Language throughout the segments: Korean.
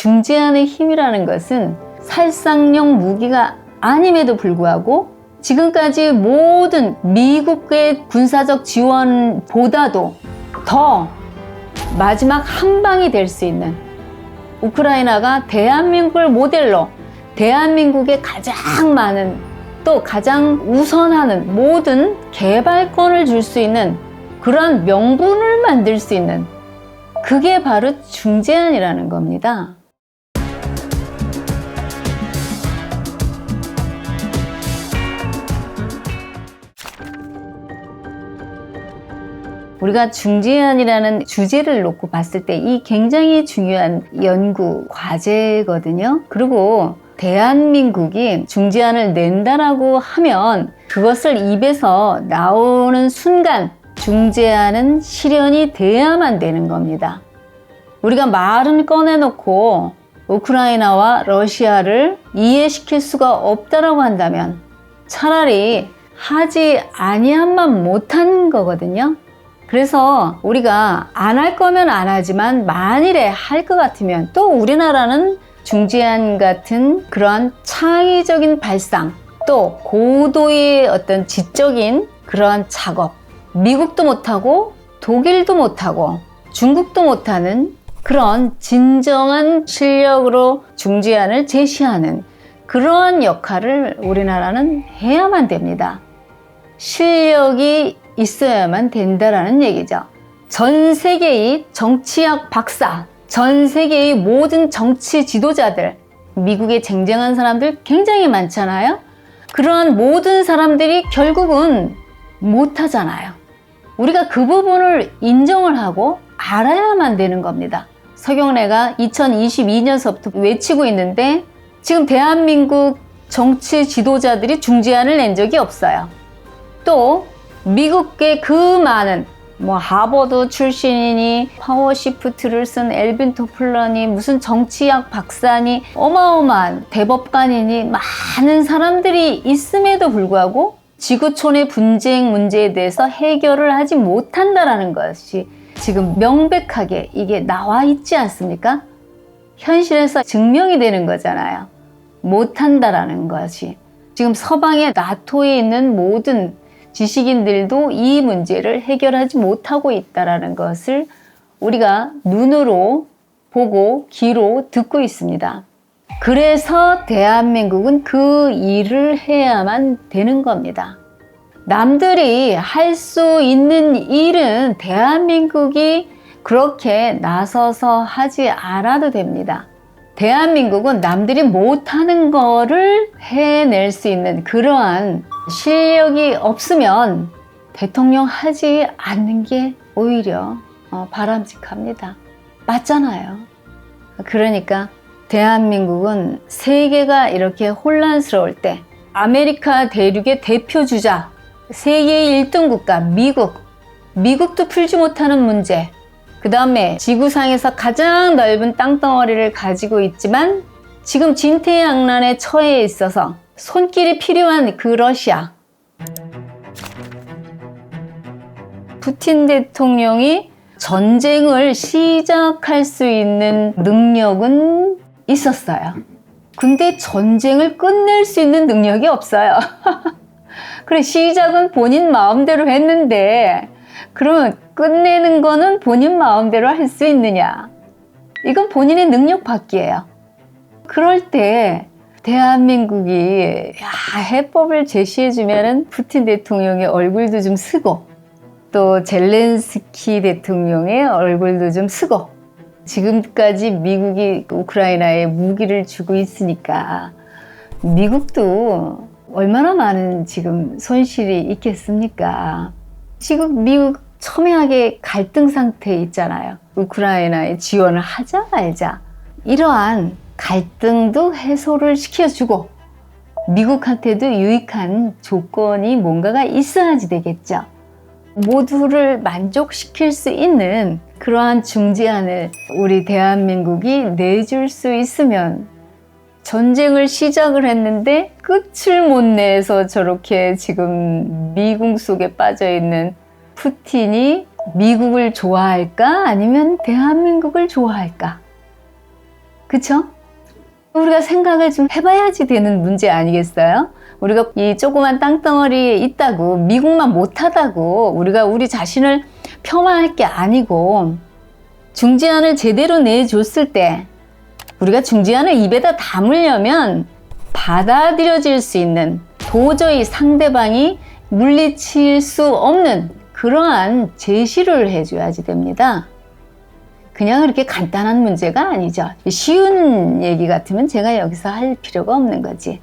중재안의 힘이라는 것은 살상용 무기가 아님에도 불구하고 지금까지 모든 미국의 군사적 지원보다도 더 마지막 한 방이 될 수 있는 우크라이나가 대한민국을 모델로 대한민국에 가장 많은 또 가장 우선하는 모든 개발권을 줄 수 있는 그런 명분을 만들 수 있는 그게 바로 중재안이라는 겁니다. 우리가 중재안이라는 주제를 놓고 봤을 때 이 굉장히 중요한 연구 과제거든요. 그리고 대한민국이 중재안을 낸다라고 하면 그것을 입에서 나오는 순간 중재안은 실현이 돼야만 되는 겁니다. 우리가 말은 꺼내놓고 우크라이나와 러시아를 이해시킬 수가 없다라고 한다면 차라리 하지 아니한만 못한 거거든요. 그래서 우리가 안 할 거면 안 하지만 만일에 할 것 같으면 또 우리나라는 중재안 같은 그런 창의적인 발상 또 고도의 어떤 지적인 그러한 작업 미국도 못하고 독일도 못하고 중국도 못하는 그런 진정한 실력으로 중재안을 제시하는 그러한 역할을 우리나라는 해야만 됩니다. 실력이 있어야만 된다라는 얘기죠. 전 세계의 정치학 박사, 전 세계의 모든 정치 지도자들, 미국에 쟁쟁한 사람들 굉장히 많잖아요. 그러한 모든 사람들이 결국은 못하잖아요. 우리가 그 부분을 인정을 하고 알아야만 되는 겁니다. 서경래가 2022년서부터 외치고 있는데 지금 대한민국 정치 지도자들이 중재안을 낸 적이 없어요. 또 미국의 그 많은 뭐 하버드 출신이니 파워시프트를 쓴 엘빈 토플러니 무슨 정치학 박사니 어마어마한 대법관이니 많은 사람들이 있음에도 불구하고 지구촌의 분쟁 문제에 대해서 해결을 하지 못한다라는 것이 지금 명백하게 이게 나와 있지 않습니까? 현실에서 증명이 되는 거잖아요. 못한다라는 것이. 지금 서방의 나토에 있는 모든 지식인들도 이 문제를 해결하지 못하고 있다라는 것을 우리가 눈으로 보고 귀로 듣고 있습니다. 그래서 대한민국은 그 일을 해야만 되는 겁니다. 남들이 할 수 있는 일은 대한민국이 그렇게 나서서 하지 않아도 됩니다. 대한민국은 남들이 못하는 거를 해낼 수 있는 그러한 실력이 없으면 대통령 하지 않는 게 오히려 어, 바람직합니다. 맞잖아요. 그러니까 대한민국은 세계가 이렇게 혼란스러울 때 아메리카 대륙의 대표 주자, 세계의 1등 국가 미국, 미국도 풀지 못하는 문제, 그 다음에 지구상에서 가장 넓은 땅덩어리를 가지고 있지만 지금 진퇴양난에 처해 있어서 손길이 필요한 그 러시아. 푸틴 대통령이 전쟁을 시작할 수 있는 능력은 있었어요. 근데 전쟁을 끝낼 수 있는 능력이 없어요. 그래, 시작은 본인 마음대로 했는데, 그러면 끝내는 거는 본인 마음대로 할 수 있느냐? 이건 본인의 능력 밖이에요. 그럴 때 대한민국이 해법을 제시해주면은 푸틴 대통령의 얼굴도 좀 쓰고 또 젤렌스키 대통령의 얼굴도 좀 쓰고 지금까지 미국이 우크라이나에 무기를 주고 있으니까 미국도 얼마나 많은 지금 손실이 있겠습니까? 지금 미국 첨예하게 갈등 상태에 있잖아요. 우크라이나에 지원을 하자 말자. 이러한 갈등도 해소를 시켜주고 미국한테도 유익한 조건이 뭔가가 있어야지 되겠죠. 모두를 만족시킬 수 있는 그러한 중재안을 우리 대한민국이 내줄 수 있으면 전쟁을 시작을 했는데 끝을 못 내서 저렇게 지금 미궁 속에 빠져 있는 푸틴이 미국을 좋아할까? 아니면 대한민국을 좋아할까? 그쵸? 우리가 생각을 좀 해봐야지 되는 문제 아니겠어요? 우리가 이 조그만 땅덩어리에 있다고 미국만 못하다고 우리가 우리 자신을 폄하할 게 아니고 중지안을 제대로 내줬을 때 우리가 중지안을 입에다 담으려면 받아들여질 수 있는 도저히 상대방이 물리칠 수 없는 그러한 제시를 해줘야지 됩니다. 그냥 그렇게 간단한 문제가 아니죠. 쉬운 얘기 같으면 제가 여기서 할 필요가 없는 거지.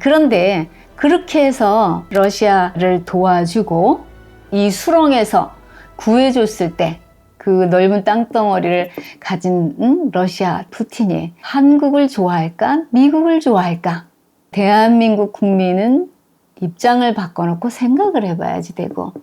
그런데 그렇게 해서 러시아를 도와주고 이 수렁에서 구해줬을 때 그 넓은 땅덩어리를 가진 음, 러시아 푸틴이 한국을 좋아할까? 미국을 좋아할까? 대한민국 국민은 입장을 바꿔놓고 생각을 해봐야지 되고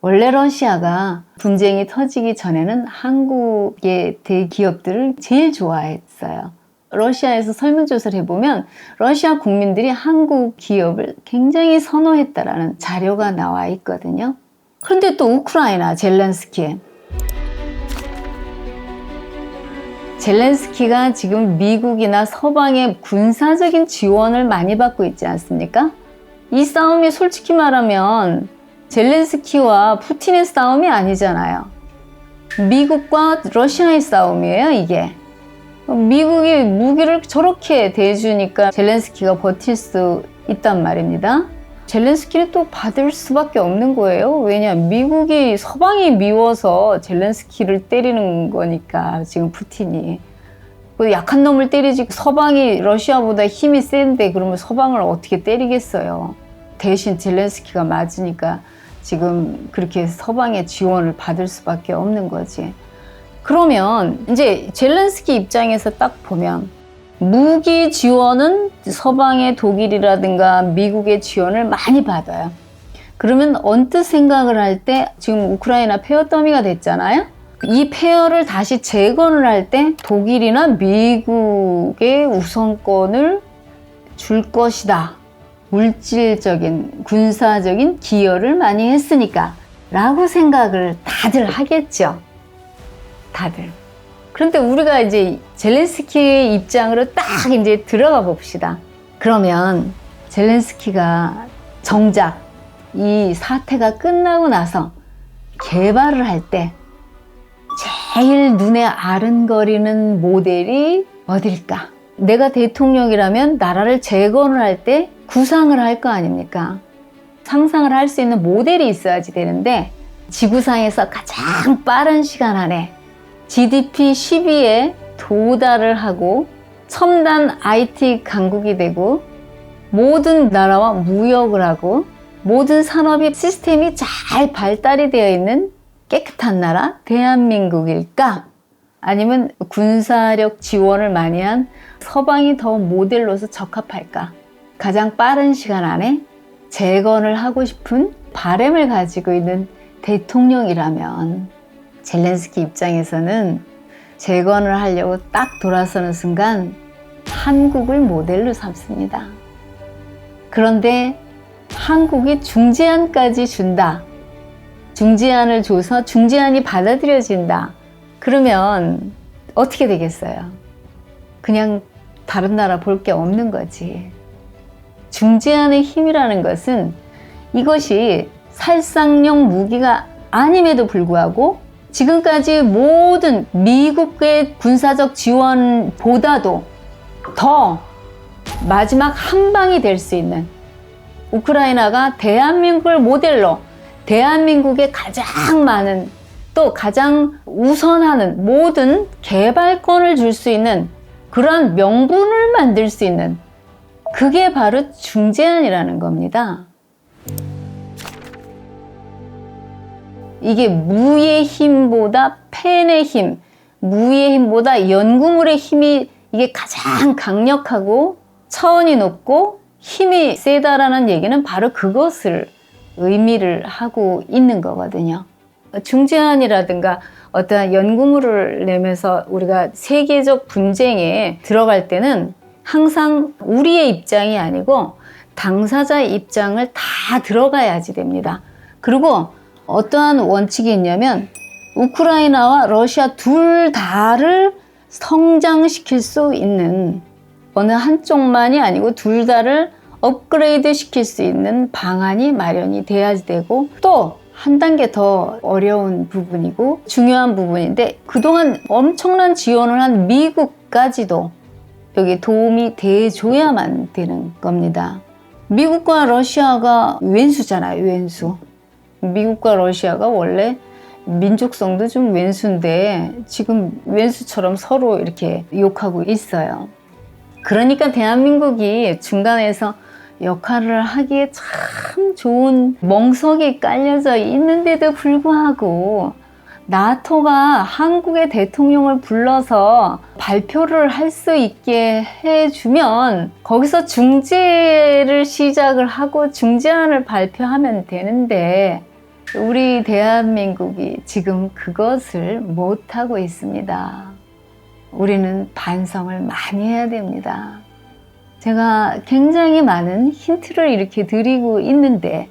원래 러시아가 분쟁이 터지기 전에는 한국의 대기업들을 제일 좋아했어요. 러시아에서 설문조사를 해보면 러시아 국민들이 한국 기업을 굉장히 선호했다라는 자료가 나와 있거든요. 그런데 또 우크라이나 젤렌스키 젤렌스키가 지금 미국이나 서방의 군사적인 지원을 많이 받고 있지 않습니까? 이 싸움이 솔직히 말하면 젤렌스키와 푸틴의 싸움이 아니잖아요. 미국과 러시아의 싸움이에요, 이게. 미국이 무기를 저렇게 대주니까 젤렌스키가 버틸 수 있단 말입니다. 젤렌스키는 또 받을 수밖에 없는 거예요. 왜냐, 미국이 서방이 미워서 젤렌스키를 때리는 거니까, 지금 푸틴이. 그 약한 놈을 때리지, 서방이 러시아보다 힘이 센데, 그러면 서방을 어떻게 때리겠어요. 대신 젤렌스키가 맞으니까 지금 그렇게 서방의 지원을 받을 수밖에 없는 거지. 그러면 이제 젤렌스키 입장에서 딱 보면 무기 지원은 서방의 독일이라든가 미국의 지원을 많이 받아요. 그러면 언뜻 생각을 할 때 지금 우크라이나 폐허 더미가 됐잖아요. 이 폐허를 다시 재건을 할 때 독일이나 미국의 우선권을 줄 것이다. 물질적인, 군사적인 기여를 많이 했으니까 라고 생각을 다들 하겠죠. 다들. 그런데 우리가 이제 젤렌스키의 입장으로 딱 이제 들어가 봅시다. 그러면 젤렌스키가 정작 이 사태가 끝나고 나서 개발을 할 때 제일 눈에 아른거리는 모델이 어딜까? 내가 대통령이라면 나라를 재건을 할 때 구상을 할 거 아닙니까? 상상을 할 수 있는 모델이 있어야지 되는데 지구상에서 가장 빠른 시간 안에 GDP 10위에 도달을 하고 첨단 IT 강국이 되고 모든 나라와 무역을 하고 모든 산업이 시스템이 잘 발달이 되어 있는 깨끗한 나라 대한민국일까? 아니면 군사력 지원을 많이 한 서방이 더 모델로서 적합할까? 가장 빠른 시간 안에 재건을 하고 싶은 바램을 가지고 있는 대통령이라면 젤렌스키 입장에서는 재건을 하려고 딱 돌아서는 순간 한국을 모델로 삼습니다. 그런데 한국이 중재안까지 준다. 중재안을 줘서 중재안이 받아들여진다. 그러면 어떻게 되겠어요? 그냥 다른 나라 볼 게 없는 거지. 중재안의 힘이라는 것은 이것이 살상용 무기가 아님에도 불구하고 지금까지 모든 미국의 군사적 지원보다도 더 마지막 한 방이 될 수 있는 우크라이나가 대한민국을 모델로 대한민국의 가장 많은 또 가장 우선하는 모든 개발권을 줄 수 있는 그러한 명분을 만들 수 있는 그게 바로 중재안이라는 겁니다. 이게 무의 힘보다 펜의 힘, 무의 힘보다 연구물의 힘이 이게 가장 강력하고 차원이 높고 힘이 세다라는 얘기는 바로 그것을 의미를 하고 있는 거거든요. 중재안이라든가 어떠한 연구물을 내면서 우리가 세계적 분쟁에 들어갈 때는 항상 우리의 입장이 아니고 당사자의 입장을 다 들어가야지 됩니다. 그리고 어떠한 원칙이 있냐면 우크라이나와 러시아 둘 다를 성장시킬 수 있는 어느 한쪽만이 아니고 둘 다를 업그레이드 시킬 수 있는 방안이 마련이 돼야 되고 또 한 단계 더 어려운 부분이고 중요한 부분인데 그동안 엄청난 지원을 한 미국까지도 여기 도움이 돼줘야만 되는 겁니다. 미국과 러시아가 왼수잖아요, 왼수. 미국과 러시아가 원래 민족성도 좀 왼수인데 지금 왼수처럼 서로 이렇게 욕하고 있어요. 그러니까 대한민국이 중간에서 역할을 하기에 참 좋은 멍석이 깔려져 있는데도 불구하고 나토가 한국의 대통령을 불러서 발표를 할 수 있게 해주면 거기서 중재를 시작을 하고 중재안을 발표하면 되는데 우리 대한민국이 지금 그것을 못하고 있습니다. 우리는 반성을 많이 해야 됩니다. 제가 굉장히 많은 힌트를 이렇게 드리고 있는데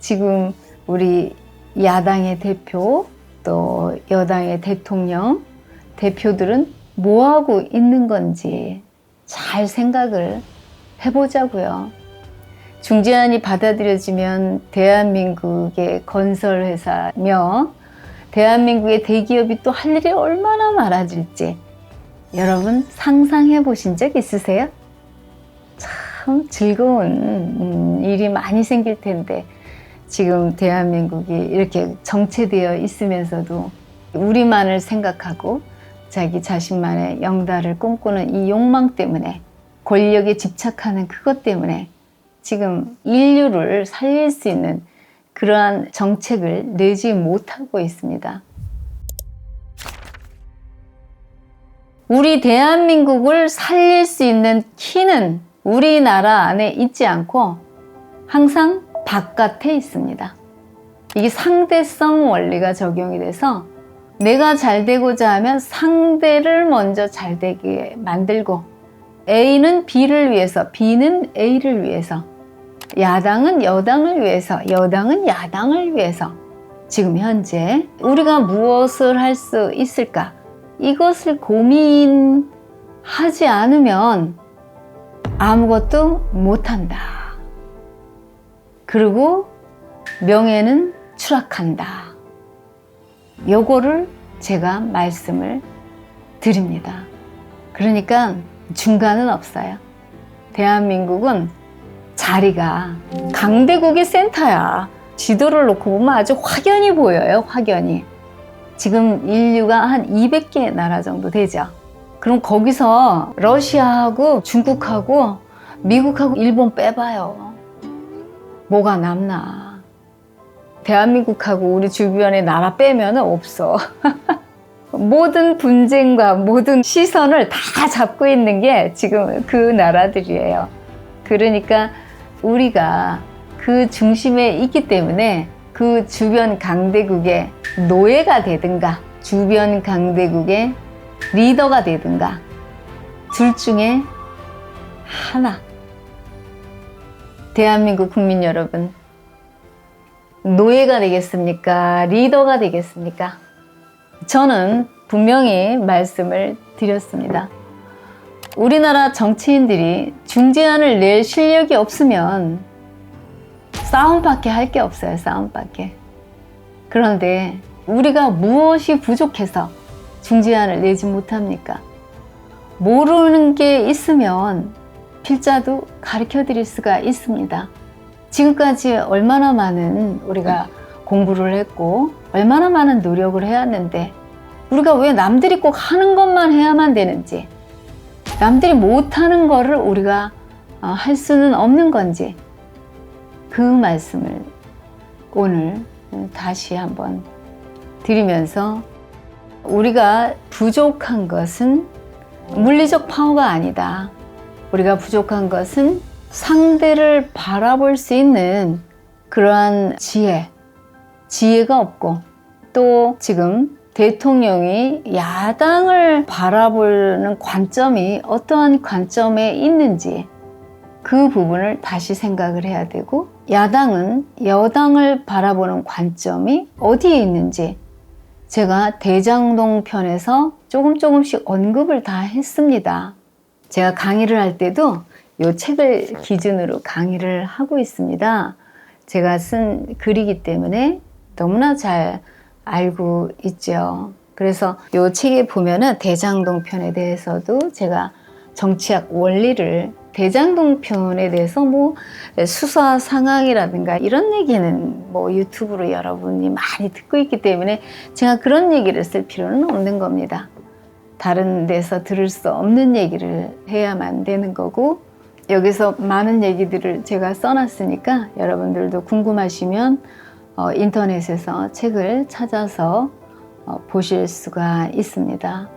지금 우리 야당의 대표 또 여당의 대통령 대표들은 뭐 하고 있는 건지 잘 생각을 해보자고요. 중재안이 받아들여지면 대한민국의 건설회사며 대한민국의 대기업이 또 할 일이 얼마나 많아질지 여러분 상상해 보신 적 있으세요? 참 즐거운 음, 일이 많이 생길 텐데 지금 대한민국이 이렇게 정체되어 있으면서도 우리만을 생각하고 자기 자신만의 영달을 꿈꾸는 이 욕망 때문에 권력에 집착하는 그것 때문에 지금 인류를 살릴 수 있는 그러한 정책을 내지 못하고 있습니다. 우리 대한민국을 살릴 수 있는 키는 우리나라 안에 있지 않고 항상 바깥에 있습니다. 이게 상대성 원리가 적용이 돼서 내가 잘 되고자 하면 상대를 먼저 잘 되게 만들고 A는 B를 위해서, B는 A를 위해서, 야당은 여당을 위해서, 여당은 야당을 위해서 지금 현재 우리가 무엇을 할 수 있을까? 이것을 고민하지 않으면 아무것도 못한다. 그리고 명예는 추락한다. 요거를 제가 말씀을 드립니다. 그러니까 중간은 없어요. 대한민국은 자리가 강대국의 센터야. 지도를 놓고 보면 아주 확연히 보여요, 확연히. 지금 인류가 한 200개 나라 정도 되죠. 그럼 거기서 러시아하고 중국하고 미국하고 일본 빼봐요. 뭐가 남나. 대한민국하고 우리 주변의 나라 빼면 없어. 모든 분쟁과 모든 시선을 다 잡고 있는 게 지금 그 나라들이에요. 그러니까 우리가 그 중심에 있기 때문에 그 주변 강대국의 노예가 되든가 주변 강대국의 리더가 되든가 둘 중에 하나. 대한민국 국민 여러분, 노예가 되겠습니까? 리더가 되겠습니까? 저는 분명히 말씀을 드렸습니다. 우리나라 정치인들이 중재안을 낼 실력이 없으면 싸움밖에 할 게 없어요, 싸움밖에. 그런데 우리가 무엇이 부족해서 중재안을 내지 못합니까? 모르는 게 있으면 필자도 가르쳐 드릴 수가 있습니다. 지금까지 얼마나 많은 우리가 공부를 했고, 얼마나 많은 노력을 해왔는데, 우리가 왜 남들이 꼭 하는 것만 해야만 되는지, 남들이 못하는 거를 우리가 어, 할 수는 없는 건지, 그 말씀을 오늘 다시 한번 드리면서 우리가 부족한 것은 물리적 파워가 아니다. 우리가 부족한 것은 상대를 바라볼 수 있는 그러한 지혜, 지혜가 없고 또 지금 대통령이 야당을 바라보는 관점이 어떠한 관점에 있는지 그 부분을 다시 생각을 해야 되고 야당은 여당을 바라보는 관점이 어디에 있는지 제가 대장동 편에서 조금 조금씩 언급을 다 했습니다. 제가 강의를 할 때도 이 책을 기준으로 강의를 하고 있습니다. 제가 쓴 글이기 때문에 너무나 잘 알고 있죠. 그래서 이 책에 보면은 대장동 편에 대해서도 제가 정치학 원리를 대장동 편에 대해서 뭐 수사 상황이라든가 이런 얘기는 뭐 유튜브로 여러분이 많이 듣고 있기 때문에 제가 그런 얘기를 쓸 필요는 없는 겁니다. 다른 데서 들을 수 없는 얘기를 해야만 되는 거고 여기서 많은 얘기들을 제가 써놨으니까 여러분들도 궁금하시면 어, 인터넷에서 책을 찾아서 어, 보실 수가 있습니다.